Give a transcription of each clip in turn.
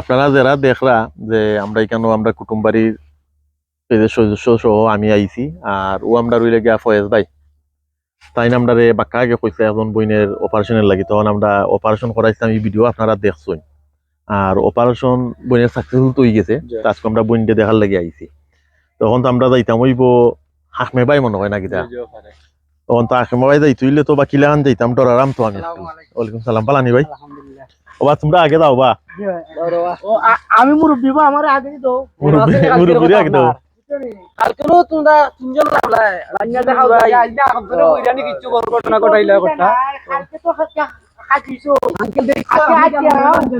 আপনারা যারা দেখরা যে আমরা এখানে আমরা কুটুম বাড়ির সদস্য সহ আমি আইছি আর ও আমরা রইলে গিয়া ফয়েজ ভাই। তাই আমরা রে বাক্কা আগে কইছে এখন বইনের অপারেশনের লাগি। তখন আমরা অপারেশন করাইছি আমি ভিডিও আপনারা দেখছেন আর অপারেশন বইনের সাকসেসফুল তো হয়ে গেছে আজকে আমরা বইনটা দেখার লাগি আইছি। তখন তো আমরা যাইতাম ওইব হাকমে ভাই মনে হয় না কিতা তখন তো হাকমে ভাই যাইতে হইলে তো বা কিলান যাইতাম ডরারাম তো আমি। ওয়ালাইকুম সালাম পালানি ভাই। ও তোমরা আগে যাও বা আমি মুরব্বী বা আমার আগে তো মুরব্বী মুরব্বী আগে দাও। কালকেও তোমরা তিনজন লাগলাই রান্না দেখা ভাই আইনা আপনারা কইরানি কিছু বড় ঘটনা ঘটাইলা কথা। কালকে তো হাতিয়া আঙ্কেল দেখ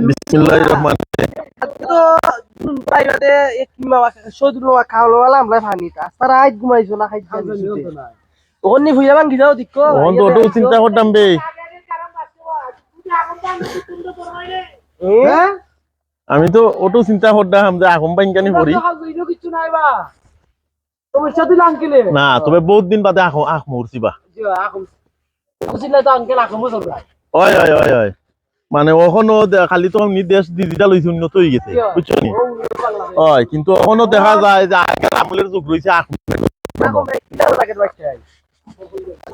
বিসমিল্লাহির রহমান তো বাইরে এক মামা সদুর মামা আমরা ফানিতা তারা আজ ঘুমাইছো না খাইতে ওখান নি ভুইয়া ভাঙ্গি যাও দিকো তো চিন্তা করতাম বে। আমি তো ওটাও চিন্তা করতাম যে আগুন বাইনকানি করি কিছু নাই বা সমস্যা দিল আঙ্কেলে না, তবে বহুত দিন বাদে আখ আখ মরছি বা। ওই ওই ওই ওই মানে ওখানো খালি তো দেশ ডিজিটাল হয়েছে উন্নত হয়ে গেছে বুঝছ নি? ওই কিন্তু ওখানো দেখা যায় যে আগের আমলের যুগ রয়েছে আখ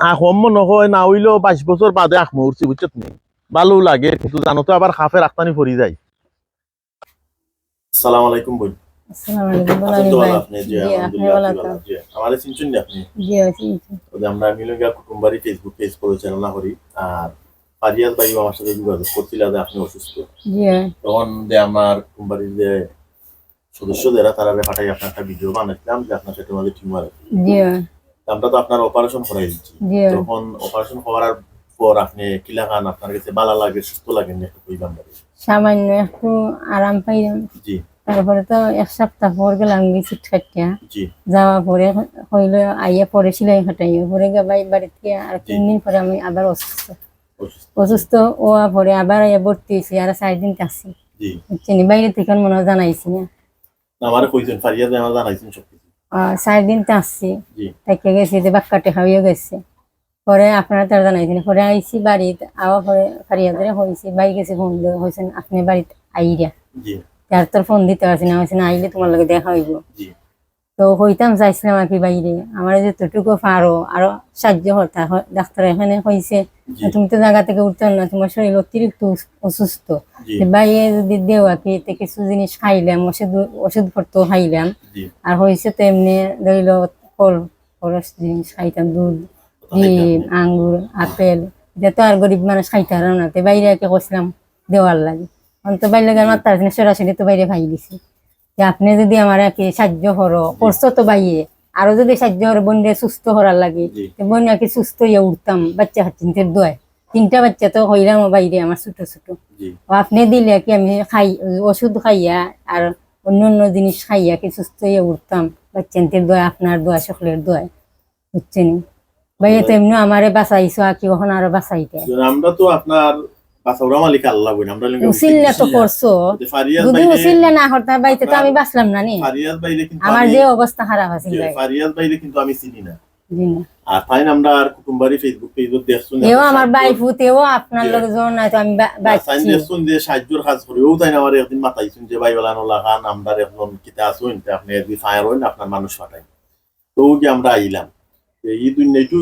আখ মনে হয় না হইলেও বাইশ বছর বাদে আখ মরছি বুঝছ তুমি ভালো লাগে কিন্তু জানো তো আবার খাফে রাখতানি পড়ি যায়। আসসালামু আলাইকুম বই আসসালামু আলাইকুম বলানি আপনি জি আপনি ভালো আমারে চিনছেন না আপনি? জি আছি ওদের আমরা মিলঙ্গা কুটুম্বারি ফেসবুক পেজ পরিচালনা করি। আর ফারিয়াদ ভাই আমার সাথে যোগাযোগ করছিল যে আপনি অসুস্থ। জি তখন যে আমার কুটুম্বারির যে সদস্য যারা তারা পাঠাই আপনার একটা ভিডিও বানাইছিলাম যে আপনার সেটা মধ্যে টিউমার আছে জি আমরা তো আপনার অপারেশন করাই দিচ্ছি। তখন অপারেশন করার পর আপনি কিলা খান আপনার কাছে ভালো লাগে সুস্থ লাগেন একটু সামান্য একটু আরাম পাইলাম। জি। তারপরে তো এক সপ্তাহ পর গেলাম গেছি ঠাট্টা জি। যাওয়া পরে হইল আইয়া পরে সিলাই খাটাইয়া পরে গাবাই বাড়িতে আর তিন দিন পরে আমি আবার অসুস্থ। অসুস্থ। হওয়া পরে আবার আইয়া ভর্তি হয়েছি আর চার দিন জি। বুঝছেন বাইরে থেকে মনে হয় জানাইছি না। আমার কইছেন জানাইছেন চার দিন আসছি তাকে গেছি যে বাক্কাটে খাওয়াইয়া গেছে। পরে আপনারা তার জানাইছেন পরে আইছি বাড়িতে আওয়া পরে ফারিয়াদের হয়েছি বাড়ি গেছে ফোন দিয়ে হয়েছেন আপনি বাড়িতে আইরা। জি। তার তোর ফোন দিতে পারছি না হয়েছে না আইলে তোমার লগে দেখা হইব। জি। তো হইতাম চাইছিলাম আর কি বাইরে আমার যতটুকু পারো আরও সাহায্য হতা ডাক্তার এখানে হয়েছে তুমি তো জায়গা থেকে উঠতে না তোমার শরীর অতিরিক্ত অসুস্থ। বাইরে যদি দেও আর কি কিছু জিনিস খাইলাম ওষুধ ওষুধ পত্র খাইলাম। আর হয়েছে তো এমনি ধরিল ফল ফলস জিনিস খাইতাম দুধ। আঙ্গুর আপেল এটা তো আর গরিব মানুষ খাইতে পারো না। তো বাইরে একে কইছিলাম দেওয়ার লাগে। অন্ত বাইরে লাগে আমার তার সরাসরি তো বাইরে খাই দিছি। যে আপনি যদি আমার একে সাহায্য করো করছ তো বাইরে আরও যদি সাহায্য করো বোনরে সুস্থ করার লাগে। জি। তো বোন আর সুস্থ হইয়া উঠতাম বাচ্চা হাচ্ছেন দোয়। তিনটা বাচ্চা তো হইলাম বাইরে আমার ছোট ছোট। আপনি দিলে কি আমি খাই ওষুধ খাইয়া আর অন্য অন্য জিনিস খাইয়া কি সুস্থ হয়ে উঠতাম? বাচ্চান্তের দোয়া আপনার দোয়া সকলের দোয়া। বুঝছেন? ভাইয়া তো এমনি আমারে বাঁচাইছো আর কি ওখানে আরও বাঁচাইতে। আমরা তো আপনার বাসাউরা মালিক আল্লাহ বই আমরা লিঙ্গে উচিল্লা তো করছ। যদি উচিল্লা না করতাম বাইতে তো আমি বাঁচলাম না নি। ফারিয়াদ ভাইরে কিন্তু আমার যে অবস্থা খারাপ আছে ভাই। ফারিয়াদ ভাইরে কিন্তু আমি চিনি না। আর ফাইন আমরা আর কুটুম্বারি ফেসবুক পেজত দেখছুন এও আমার বাইফু তেও আপনার। লোক জন নাই তো আমি বাঁচছি। দেখছুন যে সাহায্যর কাজ করে ও তাই না আমার একদিন মাতাইছুন যে ভাই ওলা নোলা খান আমরা এখন কিতা আসুন আপনি যদি ফায়ার হইন আপনার মানুষ পাঠাই তো যে আমরা আইলাম।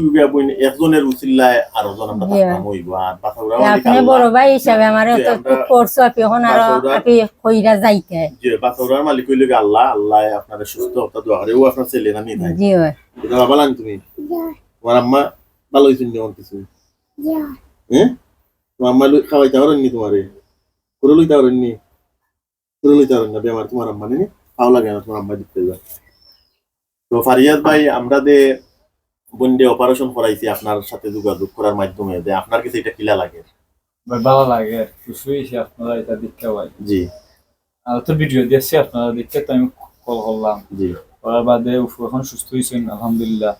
গিয়া বইন একজনের উচিল্লায় আর জন আমরা জি। থাকতাম হইব আর বাসাউরা আপনি বড় আল্লাহ ভাই হিসাবে আমার জি, করছ আর এখন আর কি কইরা যাইতে। যে বাসাউরার মালিক হইলে আল্লাহ আল্লাহ আপনার সুস্থ হতা দোয়া করে ও আপনার ছেলে না নি জি হয় এটা বাবা তুমি? তোমার আম্মা ভালো কিছু? হ্যাঁ তোমার আম্মা লই- খাওয়াইতে পারেননি তোমারে? করে লইতে পারেননি করে লইতে পারেন না বেমার তোমার আম্মা খাওয়া লাগে না তোমার আম্মা দিতে তো ফারিয়াদ ভাই আমরা যে বন্ডে অপারেশন করাইছি আপনার সাথে যোগাযোগ করার মাধ্যমে যে আপনার কাছে এটা কিলা লাগে? ভালো লাগে খুশি হয়েছি আপনারা এটা দেখতে পাই জি। আর তো ভিডিও দিয়েছি আপনারা দেখতে তো আমি কল করলাম। জি। করার বাদে এখন সুস্থ হয়েছেন আলহামদুলিল্লাহ।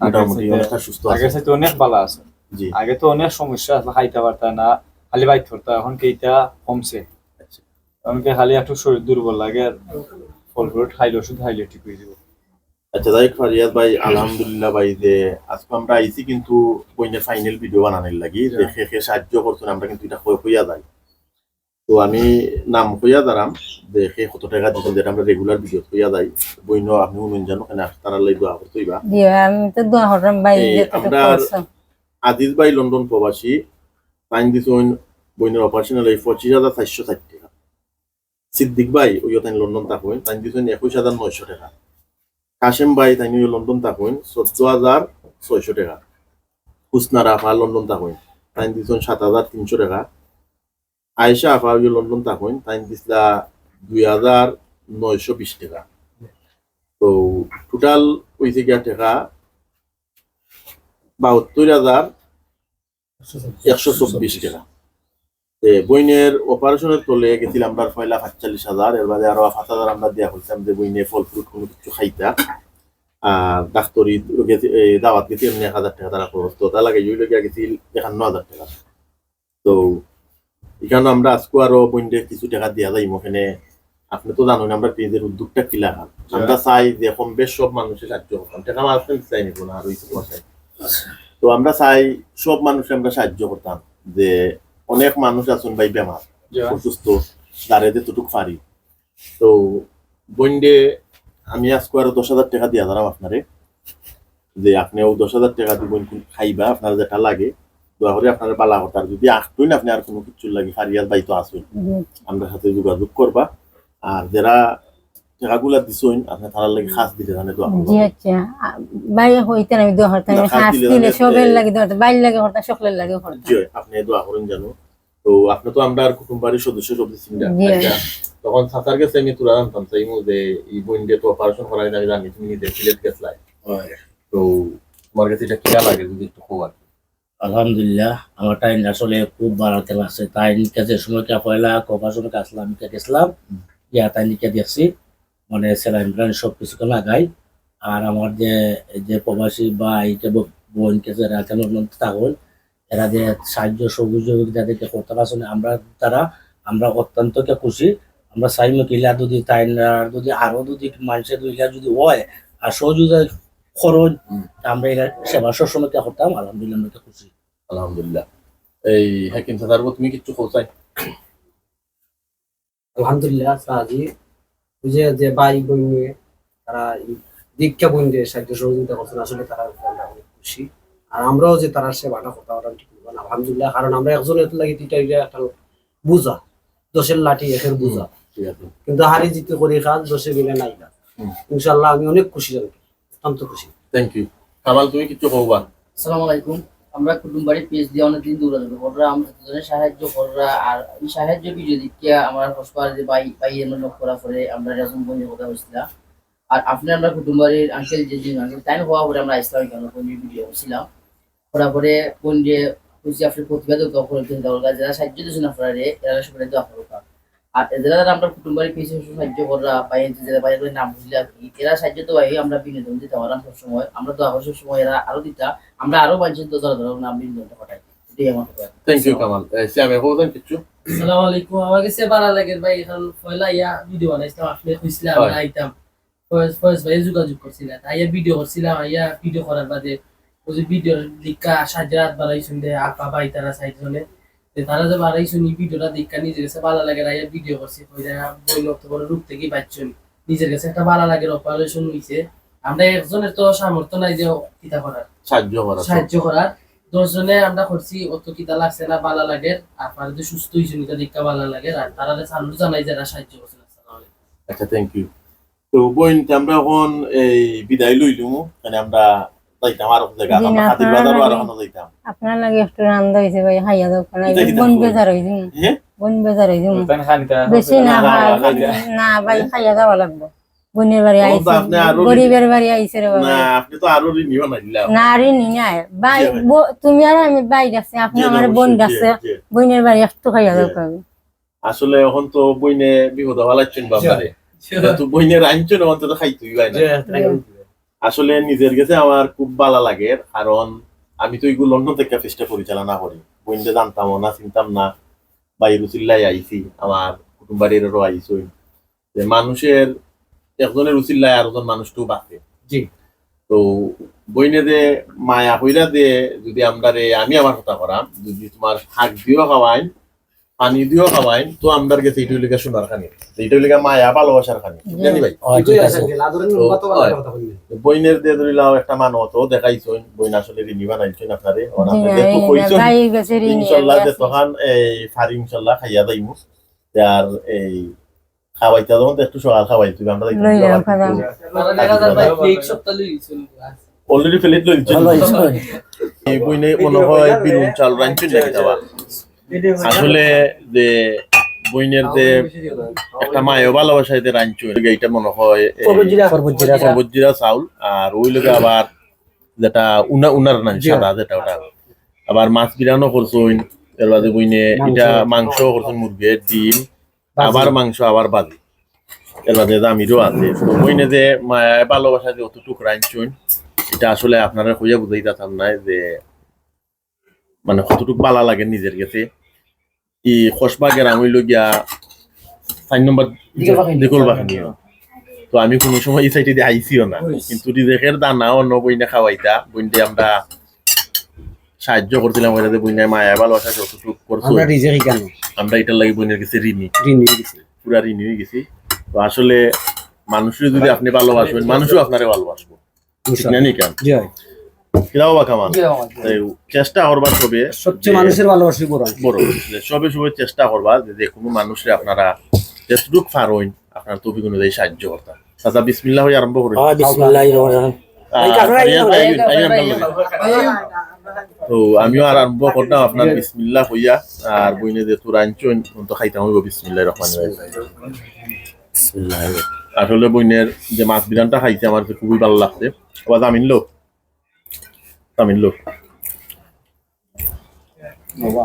মোটামুটি অনেকটা সুস্থ সাথে অনেক ভালো আছে। জি। আগে তো অনেক সমস্যা আছে খাইতে পারতা না খালি বাইতে পারতা এখন কি এটা কমছে। আচ্ছা। আমাকে খালি একটু শরীর দুর্বল লাগে আর ফল ফ্রুট খাইলে ওষুধ খাইলে ঠিক হয়ে যাবে। আচ্ছা যাই হোক, ফারিয়াদ ভাই আলহামদুলিল্লাহ ভাই যে আজকে আমরা আইছি কিন্তু বইনের ফাইনাল ভিডিও বানানোর লাগি। যে Yeah. সে সে সাহায্য করছেন আমরা কিন্তু এটা হইয়া যাই। তো আমি নাম কইয়া দাঁড়াম যে সেই কত টাকা দিচ্ছেন যেটা আমরা রেগুলার ভিডিও কইয়া যাই। বইন আপনি শুনুন জানো কেন তারা লাই দোয়া করতেইবা দিয়ে আমি তো দোয়া করলাম ভাই আমরা-। আজিজ ভাই লন্ডন প্রবাসী টাইম দিছেন বইনের অপারেশনাল এই পঁচিশ হাজার চারশো ষাট টাকা। সিদ্দিক ভাই তাই লন্ডন থাকুন টাইম দিছেন একুশ হাজার নয়শো টাকা। কাশেম ভাই তাই ওই লন্ডন থাকুন চোদ্দ হাজার ছয়শো টাকা। হুসনার আফা লন্ডন থাকুন তাই দিছেন সাত হাজার তিনশো টাকা। আয়েশা আফা ওই লন্ডন থাকুন তাই দিছিলা দুই হাজার নয়শো বিশ টাকা। তো টোটাল হয়েছে গিয়া টাকা বাহাত্তর হাজার একশো চব্বিশ টাকা। বইনের অপারেশনের তলে গেছিলাম আমরা পয়লা সাতচল্লিশ হাজার এর বাদে আরও পাঁচ হাজার আমরা দিয়া হইতাম যে বইনে ফল ফ্রুট কোনো কিছু খাইতা। আর ডাক্তরি দাওয়াত গেছি এমনি এক হাজার টাকা তারা খরচ তো তা লাগে ইউলে গিয়া গেছিল একান্ন হাজার টাকা। তো এখানে আমরা আজকে আরও বইনে কিছু টাকা দিয়া যাই ওখানে। আপনি তো জানেন আমরা পেজের উদ্যোগটা কিলা খান আমরা চাই যে কম বেশ সব মানুষের সাহায্য করতাম টাকা মানুষ চাই নিব না আর ওই তো আমরা চাই সব মানুষ আমরা সাহায্য করতাম যে অনেক মানুষ আছেন ভাই বেমার অসুস্থ দাঁড়ে যেতটুক পারি। তো বন্ডে আমি আজকে আরও দশ হাজার টাকা দিয়া দাঁড়াম আপনারে যে আপনি ও দশ হাজার টাকা দিবেন খাইবা আপনার যেটা লাগে দোয়া করে আপনার বালা কথা আর যদি আসবেন আপনি আর কোনো কিছু লাগে ফারিয়ার আসবেন জি, আমরা সাথে যোগাযোগ করবা। আর যারা টাকাগুলা দিছেন আপনি তার লাগে খাস দিতে জানে দোয়া জি আচ্ছা। ভাই আমি দোয়া করতাম খাস দিলে দিলে সবের লাগে দোয়া করতাম বাইর লাগে করতাম সকলের লাগে করতাম জি আপনি দোয়া করেন জানো তো আপনি তো আমরা আর সদস্য দিচ্ছেন না। জি। আচ্ছা, তখন সাঁতার গেছে আমি তুলা যে এই বইন্ডে তো অপারেশন আগে আমি জানি তুমি নিজে সিলেট গেছলাই। তো তোমার কাছে এটা লাগে যদি একটু খবর আলহামদুলিল্লাহ আমার টাইম আসলে খুব বাড়াতে লাগছে। তাই কাছে সময় কে পয়লা কবার সময় আসলাম কে গেছিলাম। ইয়া তাই নিকে দেখছি মানে স্যালাইন প্লান সব কিছু লাগাই। আর আমার যে যে প্রবাসী বা এইটা বোন কে যারা কেন থাকুন এরা যে সাহায্য সহযোগিতা দিতে করতে পারছে না, আমরা তারা আমরা অত্যন্ত কে খুশি। আমরা চাইমো কিলা যদি তাই যদি আরও যদি মানুষের দুইলা যদি হয় আর সহযোগিতা খরচ আমরা এরা সেবা সবসময় কে করতাম আলহামদুলিল্লাহ আমরা খুশি। আলহামদুলিল্লাহ। এই হাকিম সাদার তুমি কিছু খোঁচাই আলহামদুলিল্লাহ সাহাজি বুঝে যে ভাই বোন নিয়ে তারা দীক্ষা বোন দিয়ে সাহায্য সহযোগিতা করছেন আসলে তারা অনেক খুশি। আর আমরাও যে তারা সেবাটা করতে পারলাম ঠিক মতন, আলহামদুলিল্লাহ কারণ আমরা একজনের লাগে এটা একটা বুঝা। দোষের লাঠি একের বুঝা। কিন্তু হারি জিতে করি কাজ দোষে মিলে নাই না ইনশাল্লাহ আমি অনেক খুশি জানি অত্যন্ত খুশি। থ্যাংক ইউ কামাল তুমি কিছু কবা আসসালামু আলাইকুম। আমরা কুটুম্বাড়ি পেজ দিয়ে অনেকদিন দূরে যাব ওরা আমরা দুজনে সাহায্য করা আর এই সাহায্য ভিডিও দিকে আমার হসপার যে বাই বাই এমন লোক করা পরে আমরা এরকম বন্ধু কথা হয়েছিলাম আর আপনি আমরা কুটুম্বাড়ির আঙ্কেল যে যে আঙ্কেল তাই হওয়া পরে আমরা ইসলামিক বন্ধু ভিডিও করছিলাম। করার পরে কোন যে আপনি প্রতিবেদক করে দরকার যারা সাহায্য দিয়েছেন আপনারা, এরা সবাই দোয়া করবা আর এদের দ্বারা আমরা সাহায্য করা পাই যারা বাইরে করে নাম বুঝলে আর কি এরা সাহায্য তো পাই আমরা বিনোদন দিতে পারলাম সবসময়। আমরা দোয়া করার সময় এরা আরও দিতা আমরা আরও বাঞ্ছিত ধরা ধরো নাম বিনোদনটা ঘটাই এটাই আমার থ্যাংক ইউ কামাল শ্যামে খোঁজেন কিছু আসসালামু আলাইকুম। আমার কাছে ভালো লাগে ভাই এখন পয়লা ইয়া ভিডিও বানাইছিলাম আপনি কইছিলাম আমরা আইতাম। ফার্স্ট ফার্স্ট ভাই যোগাযোগ করছিলাম আইয়া ভিডিও করছিলাম আইয়া ভিডিও করার বাদে ওই ভিডিও লিখা সাজাত বানাইছেন দে আপা ভাই তারা তারা যে বানাইছেন এই ভিডিওটা দেখা নিজের কাছে ভালো লাগে আইয়া ভিডিও করছি বই নষ্ট করে রূপ থেকে পাচ্ছেন নিজের কাছে একটা ভালো লাগে অপারেশন হইছে। আমরা একজনের তো সামর্থ্য নাই যে কিতা করার। সাহায্য করা সাহায্য করার। দশজনে আমরা করছি অত কিতা লাগছে না ভালো লাগে। আপনার যদি সুস্থ হয়েছে নিতে দেখা ভালো লাগে। আর তারা সামনে জানাই যারা সাহায্য করছে আচ্ছা থ্যাংক ইউ তো বোন আমরা এখন এই বিদায় লইলু মানে আমরা যাইতাম আরও জায়গা আমরা হাতির আপনারা বাজারও আরও যাইতাম আপনার লাগে একটু রান্দা হয়েছে ভাই হাইয়া দাও কারণ বন বেজার হয়েছে হ্যাঁ? বন বেজার হয়েছে বেশি না না, ভাই না, না, না। ভাই খাইয়া যাওয়া লাগবে। বোনের বাড়ি আইছে তো আপনি আরো- গরিবের বাড়ি আইছে রে বাবা। না আপনি তো আরও রিনিউ না না রে নি নাই। ভাই ব- তুমি আর আমি বাই আছে আপনি আমার বোন গেছে বোনের বাড়ি একটু খাইয়া দাও। পাবে আসলে এখন তো বইনে বিপদ হওয়ালাচ্ছেন বাবারে। তো বইনের আনছেন অন্তত খাইতুই না। আসলে নিজের কাছে আমার খুব ভালো লাগে কারণ আমি তো এগুলো লন্ডন থেকে ফেস্টা পরিচালনা করি। বইনটা জানতাম না চিনতাম না বাইরু চিল্লাই আইছি আমার কুটুম বাড়িরও আইসই যে মানুষের একজনের উচিল্লায় আর একজন মানুষটাও বাঁচে। জি। তো বইনে যে মায়া হইরা দে যদি আমরা রে আমি আমার কথা করাম যদি তোমার শাক দিও খাওয়াই পানি দিও খাওয়াইন তো আমদার গেছে এইটা লিখা সোনার খানি। এইটা লিখা মায়া ভালোবাসার খানি। জানি ভাই? হয়। কথা বললেন বইনের দিয়ে ধরিলাও একটা মানো তো দেখাইছইন বইন আসলে ঋণী বানাইছেন আপনারে গেছে ঋণী, ইনশাল্লাহ যে তখন এই ফারি ইনশাল্লাহ খাইয়া যাইমু। আর এই খাওয়াইতে যখন একটু সকাল আমরা ভাই ফেক সপ্তাহ লইছিল অলরেডি ফেলে লইছে ভালো এই বইনে মনে হয় চাল রাঞ্চুন নাকি দেওয়া আসলে যে বইনের যে একটা মায়ের ভালোবাসায় যে রাঞ্চুন এইটা মনে হয় সর্বজিরা চাউল। আর ওই লোকে আবার যেটা উনা উনার নাম সাদা যেটা ওটা। আবার মাছ বিরানো করছইন এর বাদে বইনে এটা মাংস করছেন মুরগির ডিম আবার মাংস আবার বাজি। এর বাদে দামিরও আছে। তো বইনে যে মায়া ভালোবাসা যে অতটুক রাঞ্চুন এটা আসলে আপনারা কইয়া বুঝাই যাতাম না যে মানে কতটুক বালা লাগে নিজের কাছে। ই খসবা গেরাম হইল গিয়া চার নম্বর দিকল বাহিনী। তো আমি কোনো সময় এই সাইডে দিয়ে আইসিও না। কিন্তু রিজেকের দানা অন্য বইনে খাওয়াইতা। বইনতে আমরা সাহায্য করছিলাম ওইটা যে বইনে মায়া ভালোবাসা যতটুক করছ। আমরা এটার লাগে বইনের কাছে ঋণী। ঋণী পুরা ঋণী হয়ে গেছি। তো আসলে মানুষের যদি আপনি ভালোবাসবেন মানুষও আপনারে ভালোবাসবো। ঠিক না নি কেন জি। কিরাও বা কামান। এই চেষ্টা করবার সবে সবচেয়ে মানুষের ভালোবাসি বড়। বড়। সবে সবে চেষ্টা করবা যে যে কোনো মানুষের আপনারা যেটুক পারইন আপনার তৌফিক অনুযায়ী সাহায্য করতাম চাচা বিসমিল্লাহ হয়ে আরম্ভ করেন বিসমিল্লাহির রহমানির রহিম। তো আমিও আর আরম্ভ করতাম আপনার বিসমিল্লাহ হইয়া। আর বইনে যে তোর আনছন তো খাইতাম হইব বিসমিল্লাহ রহমান আসলে বইনের যে মাছ বিরানটা খাইছে আমার খুবই ভালো লাগছে। আবার জামিন লোক লোক বাবা